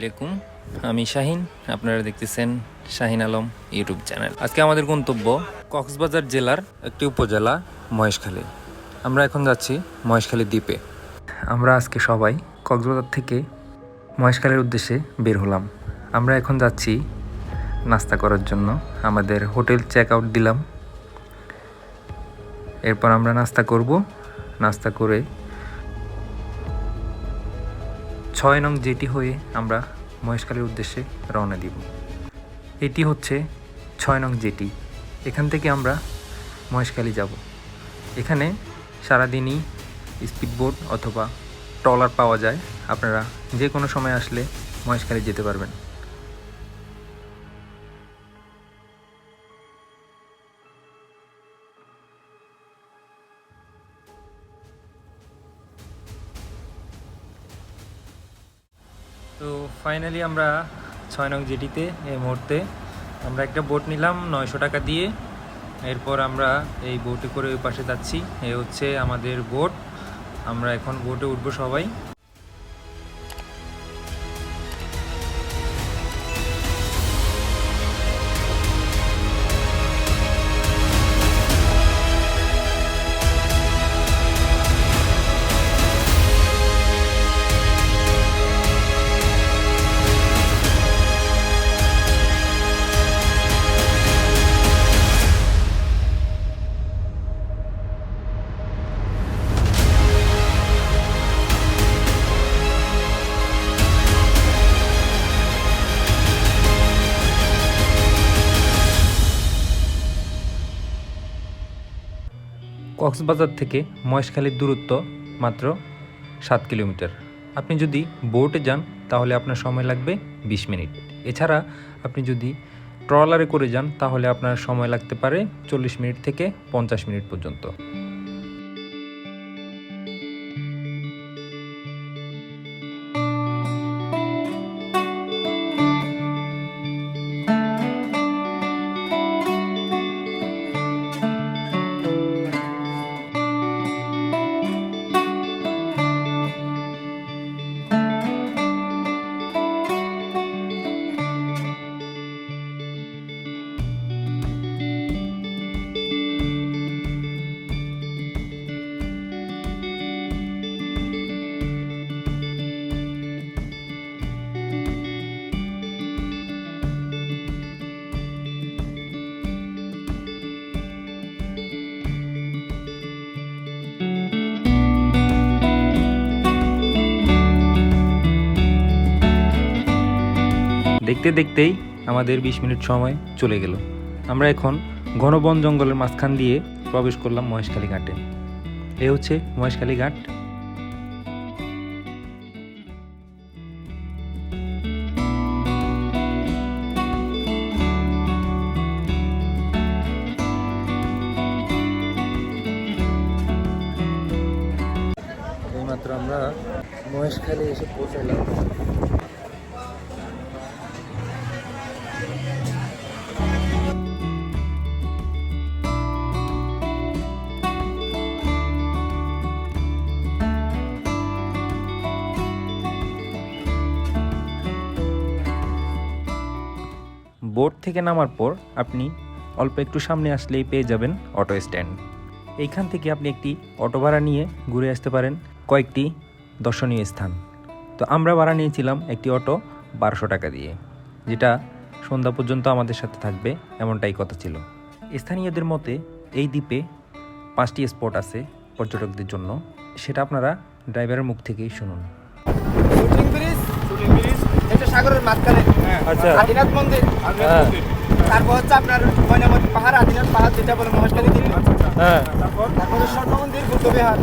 আলাইকুম। আমি শাহিন, আপনারা দেখতেছেন শাহিন আলম ইউটিউব চ্যানেল। আজকে আমাদের গন্তব্য কক্সবাজার জেলার একটি উপজেলা, মহেশখালী। আমরা এখন যাচ্ছি মহেশখালী দ্বীপে। আমরা আজকে সবাই কক্সবাজার থেকে মহেশখালীর উদ্দেশ্যে বের হলাম। আমরা এখন যাচ্ছি নাস্তা করার জন্য। আমাদের হোটেল চেক আউট দিলাম। এরপর আমরা নাস্তা করব। নাস্তা করে ছয় নং জেটি হয়ে আমরা মহেশখালীর উদ্দেশ্যে রওনা দিব। এটি হচ্ছে ছয় নং জেটি। এখান থেকে আমরা মহেশখালী যাব। এখানে সারাদিনই স্পিডবোট অথবা ট্রলার পাওয়া যায়। আপনারা যে কোনো সময় আসলে মহেশখালী যেতে পারবেন। ফাইনালি আমরা ছয় নং জেটিতে, এই মুহূর্তে আমরা একটা বোট নিলাম নয়শো টাকা দিয়ে। এরপর আমরা এই বোটে করে ওই পাশে যাচ্ছি। এ হচ্ছে আমাদের বোট আমরা এখন বোটে উঠবো সবাই। কক্সবাজার থেকে মহেশখালীর দূরত্ব মাত্র সাত কিলোমিটার। আপনি যদি বোটে যান, তাহলে আপনার সময় লাগবে বিশ মিনিট। এছাড়া আপনি যদি ট্রলারে করে যান, তাহলে আপনার সময় লাগতে পারে চল্লিশ মিনিট থেকে পঞ্চাশ মিনিট পর্যন্ত। দেখতে দেখতেই আমাদের বিশ মিনিট সময় চলে গেল। আমরা এখন ঘন বন জঙ্গলের মাঝখান দিয়ে প্রবেশ করলাম মহেশখালী ঘাটে। এ হচ্ছে মহেশখালী ঘাট। বোট থেকে নামার পর আপনি অল্প একটু সামনে আসলেই পেয়ে যাবেন অটো স্ট্যান্ড। এইখান থেকে আপনি একটি অটো ভাড়া নিয়ে ঘুরে আসতে পারেন কয়েকটি দর্শনীয় স্থান। তো আমরা ভাড়া নিয়েছিলাম একটি অটো বারোশো টাকা দিয়ে, যেটা সন্ধ্যা পর্যন্ত আমাদের সাথে থাকবে, এমনটাই কথা ছিল। স্থানীয়দের মতে এই দ্বীপে পাঁচটি স্পট আছে পর্যটকদের জন্য, সেটা আপনারা ড্রাইভারের মুখ থেকেই শুনুন। সাগরের মাঝখানে। আচ্ছা। আদিনাথ মন্দির। হ্যাঁ। তারপর হচ্ছে আপনার ময়নামতি পাহাড় আদিনাথ পাহাড় যেটা বলে মহেশখালী দ্বীপ তারপর তারপর তারপরে স্বর্ণ মন্দির বুদ্ধবিহার।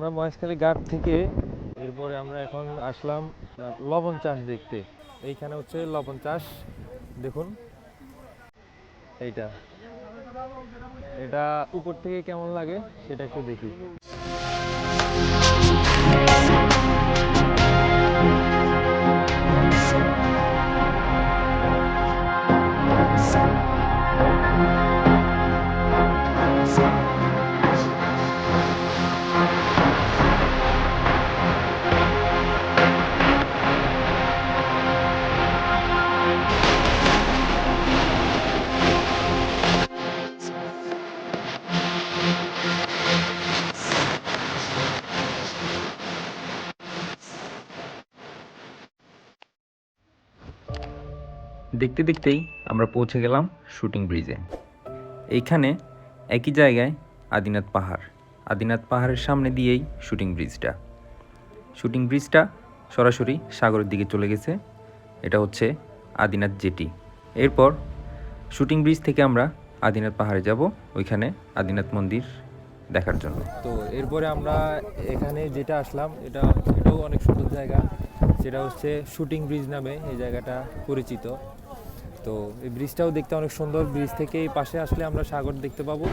আমরা মহেশখালী ঘাট থেকে এরপরে আমরা এখন আসলাম লবণ চাষ দেখতে। এইখানে হচ্ছে লবণ চাষ, দেখুন। এইটা। এটা উপর থেকে কেমন লাগে সেটা একটু দেখি। দেখতে দেখতেই আমরা পৌঁছে গেলাম শুটিং ব্রিজে। এইখানে একই জায়গায় আদিনাথ পাহাড়। আদিনাথ পাহাড়ের সামনে দিয়েই শুটিং ব্রিজটা। শুটিং ব্রিজটা সরাসরি সাগরের দিকে চলে গেছে। এটা হচ্ছে আদিনাথ জেটি। এরপর শুটিং ব্রিজ থেকে আমরা আদিনাথ পাহাড়ে যাব, ওইখানে আদিনাথ মন্দির দেখার জন্য। তো এরপরে আমরা এখানে যেটা আসলাম, এটা এটাও অনেক সুন্দর জায়গা। সেটা হচ্ছে শুটিং ব্রিজ নামে এই জায়গাটা পরিচিত। তো এই ব্রিজটাও দেখতে অনেক সুন্দর। ব্রিজ থেকে এই পাশে আসলে আমরা সাগর দেখতে পাবো।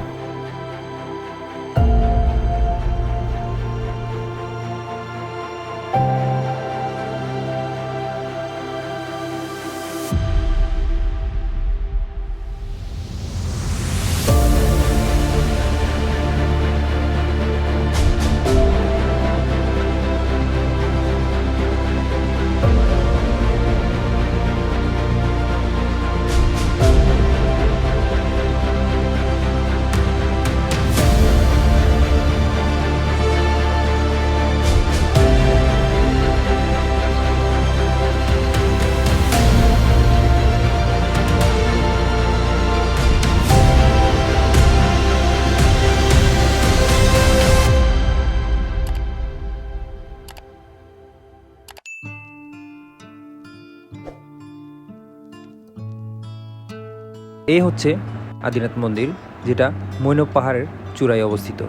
হচ্ছে আদিনাথ মন্দির, যেটা মৈনব পাহাড়ের চূড়ায় অবস্থিত।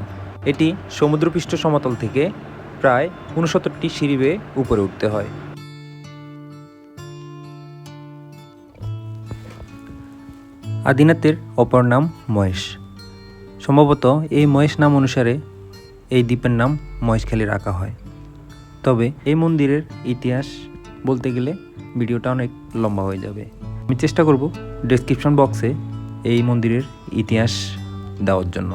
এটি সমুদ্রপৃষ্ঠ সমতল থেকে প্রায় উনসত্তরটি সিঁড়ি বেয়ে উপরে উঠতে হয়। আদিনাথের অপর নাম মহেশ। সম্ভবত এই মহেশ নাম অনুসারে এই দ্বীপের নাম মহেশখালী রাখা হয়। তবে এই মন্দিরের ইতিহাস বলতে গেলে ভিডিওটা অনেক লম্বা হয়ে যাবে। আমি চেষ্টা করব ডেসক্রিপশন বক্সে এই মন্দিরের ইতিহাস দেওয়ার জন্য।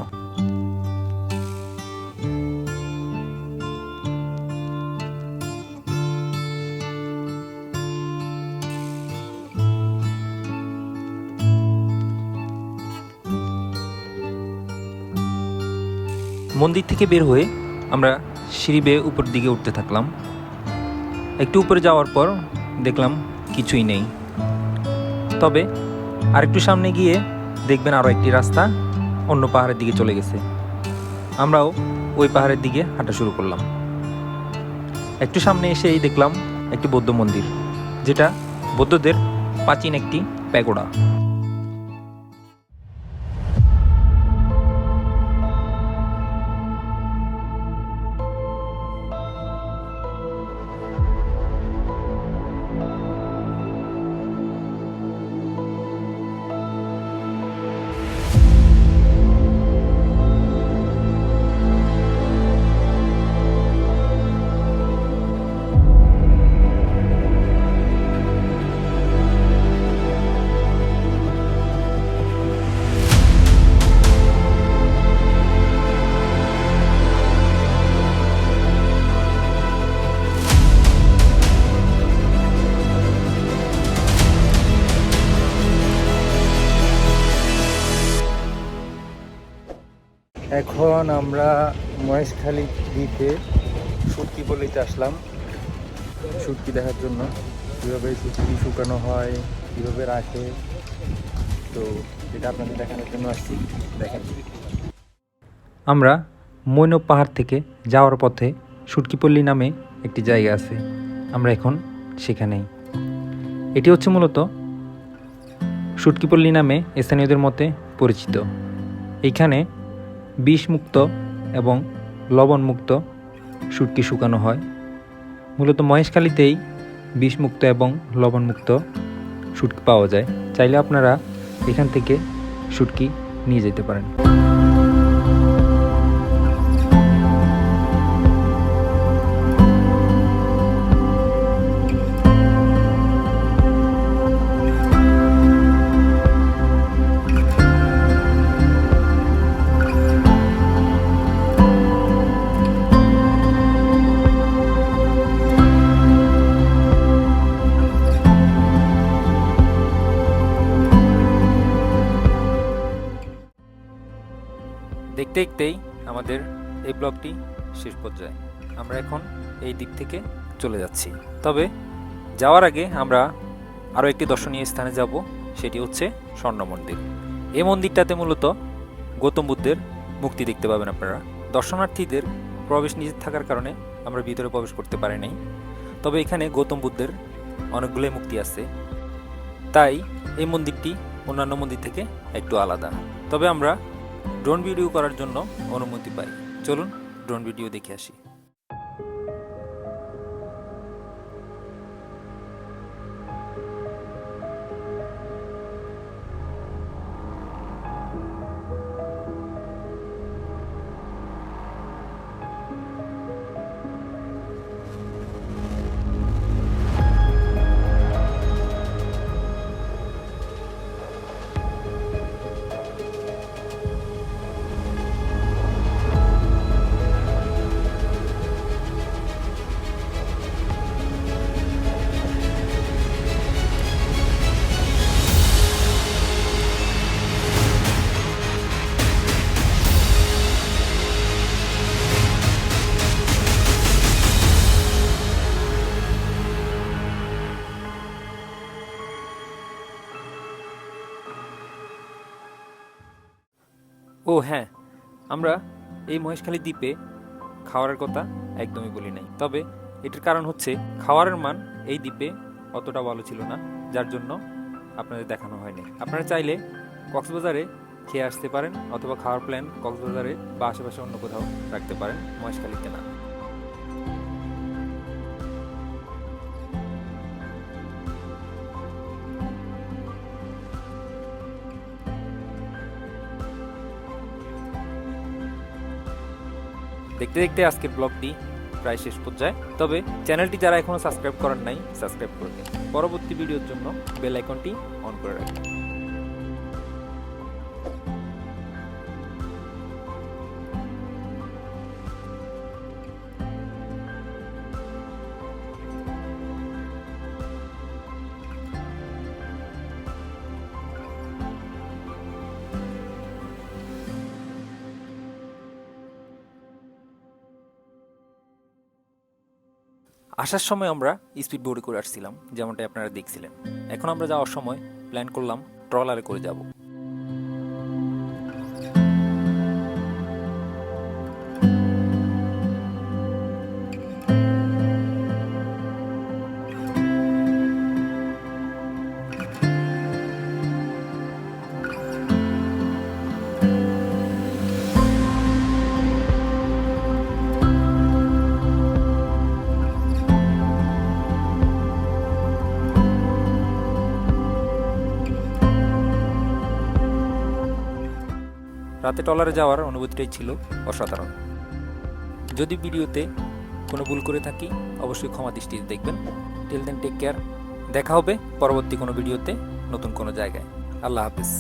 মন্দির থেকে বের হয়ে আমরা সিঁড়ি বেয়ে উপর দিকে উঠতে থাকলাম। একটু উপরে যাওয়ার পর দেখলাম কিছুই নেই। তবে আরেকটু সামনে গিয়ে দেখবেন আরও একটি রাস্তা অন্য পাহাড়ের দিকে চলে গেছে। আমরাও ওই পাহাড়ের দিকে হাঁটা শুরু করলাম। একটু সামনে এসেই দেখলাম একটি বৌদ্ধ মন্দির, যেটা বৌদ্ধদের প্রাচীন একটি প্যাগোডা। এখন আমরা মহেশখালী দ্বীপে সুটকি পল্লিতে আসলাম। সুটকি দেখার জন্য। কীভাবে সুটকি শুকানো হয়, কীভাবে রাখে, তো এটা আপনাদের দেখানোর জন্য আসছি। দেখেন। আমরা মৈনব পাহাড় থেকে যাওয়ার পথে সুটকিপল্লী নামে একটি জায়গা আছে। আমরা এখন সেখানেই। এটি হচ্ছে মূলত সুটকিপল্লী নামে স্থানীয়দের মতে পরিচিত। এইখানে বিষমুক্ত এবং লবণমুক্ত শুটকি শুকানো হয়। মূলত মহেশখালীতেই বিষমুক্ত এবং লবণমুক্ত শুটকি পাওয়া যায়। চাইলে আপনারা এখান থেকে শুটকি নিয়ে যেতে পারেন। দেখতেই আমাদের এই ব্লগটি শেষ পর্যায়ে। আমরা এখন এই দিক থেকে চলে যাচ্ছি। তবে যাওয়ার আগে আমরা আরও একটি দর্শনীয় স্থানে যাব, সেটি হচ্ছে স্বর্ণ মন্দির। এই মন্দিরটাতে মূলত গৌতম বুদ্ধের মুক্তি দেখতে পাবেন আপনারা। দর্শনার্থীদের প্রবেশ নিষেধ থাকার কারণে আমরা ভিতরে প্রবেশ করতে পারি নাই। তবে এখানে গৌতম বুদ্ধের অনেকগুলোই মুক্তি আছে। তাই এই মন্দিরটি অন্যান্য মন্দির থেকে একটু আলাদা। তবে আমরা ড্রোন ভিডিও করার জন্য অনুমতি পাই। চলুন ড্রোন ভিডিও দেখে আসি। ও হ্যাঁ আমরা এই মহেশখালী দ্বীপে খাওয়ারের কথা একদমই বলি নাই। তবে এটির কারণ হচ্ছে খাওয়ারের মান এই দ্বীপে অতটা ভালো ছিল না, যার জন্য আপনাদের দেখানো হয়নি। আপনারা চাইলে কক্সবাজারে খেয়ে আসতে পারেন, অথবা খাওয়ার প্ল্যান কক্সবাজারে বা আশেপাশে অন্য কোথাও রাখতে পারেন মহেশখালীতে না। দেখতে দেখতে আজকের ব্লগটি প্রায় শেষ পর্যায়ে। তবে চ্যানেলটি যারা এখনও সাবস্ক্রাইব করেন নাই, সাবস্ক্রাইব করে দিন। পরবর্তী ভিডিওর জন্য বেল আইকনটি অন করে রাখুন আসার সময় আমরা স্পিড বোর্ডে করে আসছিলাম, যেমনটাই আপনারা দেখছিলেন। এখন আমরা যাওয়ার সময় প্ল্যান করলাম ট্রলারে করে যাব। রাতে টলারে যাওয়ার অনুভূতিটাই ছিল অসাধারণ। যদি ভিডিওতে কোনো ভুল করে থাকি, অবশ্যই ক্ষমা দৃষ্টি দেখবেন। টিল দেন টেক কেয়ার দেখা হবে পরবর্তী কোনো ভিডিওতে নতুন কোনো জায়গায়। আল্লাহ হাফিজ।